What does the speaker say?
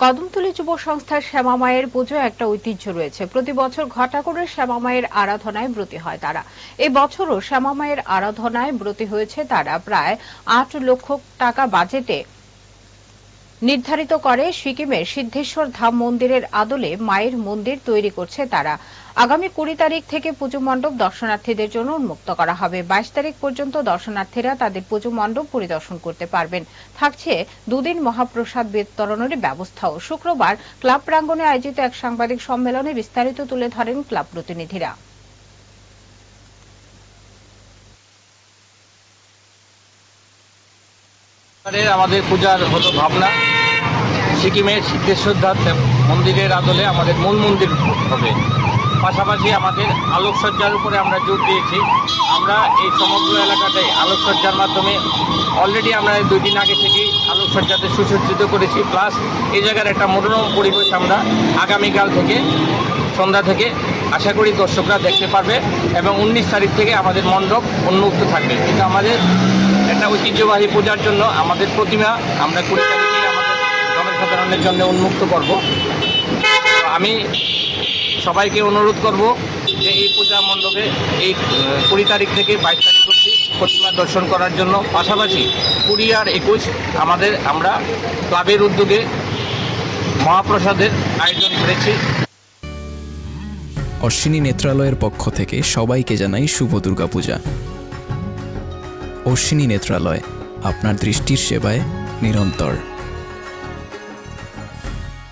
কদমতলী যুব সংস্থার শ্যামা মায়ের পুজো একটা ঐতিহ্য রয়েছে। প্রতি বছর ঘটা করে শ্যামা মায়ের আরাধনায় ব্রতী হয় তারা। এবছরও বছরও শ্যামা মায়ের আরাধনায় ব্রতী হয়েছে তারা। প্রায় আট লক্ষ টাকা বাজেটে নির্ধারিত করে সিকিমের সিদ্ধেশ্বর ধাম মন্দিরের আদলে মায়ের মন্দির তৈরি করছে তারা। আগামী কুড়ি তারিখ থেকে পুজো মণ্ডপ দর্শনার্থীদের জন্য উন্মুক্ত করা হবে। বাইশ তারিখ পর্যন্ত দর্শনার্থীরা তাদের পুজো মণ্ডপ পরিদর্শন করতে পারবেন। থাকছে দুদিন মহাপ্রসাদ বিতরণের ব্যবস্থাও। শুক্রবার ক্লাব প্রাঙ্গণে আয়োজিত এক সাংবাদিক সম্মেলনে বিস্তারিত তুলে ধরেন ক্লাব প্রতিনিধিরা। আমাদের পূজার হলো ভাবনা। সিকিমের সিদ্ধেশ্বর মন্দিরের আদলে আমাদের মূল মন্দির হবে। পাশাপাশি আমাদের আলোকসজ্জার উপরে আমরা জোর দিয়েছি। আমরা এই সমগ্র এলাকাতে আলোকসজ্জার মাধ্যমে অলরেডি আমরা দুই দিন আগে থেকেই আলোকসজ্জাতে সুসজ্জিত করেছি। প্লাস এই জায়গার একটা মনোরম পরিবেশ আমরা আগামীকাল থেকে, সন্ধ্যা থেকে আশা করি দর্শকরা দেখতে পারবে এবং উনিশ তারিখ থেকে আমাদের মণ্ডপ উন্মুক্ত থাকবে। কিন্তু আমাদের একটা ঐতিহ্যবাহী পূজার জন্য আমাদের প্রতিমা আমরা কুড়ি তারিখে আমাদের জনসাধারণের জন্য উন্মুক্ত করব। আমি সবাইকে অনুরোধ করব যে এই পূজা মণ্ডপে এই কুড়ি তারিখ থেকে বাইশ তারিখ অবধি প্রতিমা দর্শন করার জন্য পাশাপাশি কুড়ি আর একুশ আমাদের আমরা ক্লাবের উদ্যোগে মহাপ্রসাদের আয়োজন করেছি। অশ্বিনী নেত্রালয়ের পক্ষ থেকে সবাইকে জানাই শুভ দুর্গাপূজা। অশ্বিনী নেত্রালয় আপনার দৃষ্টির সেবায় নিরন্তর।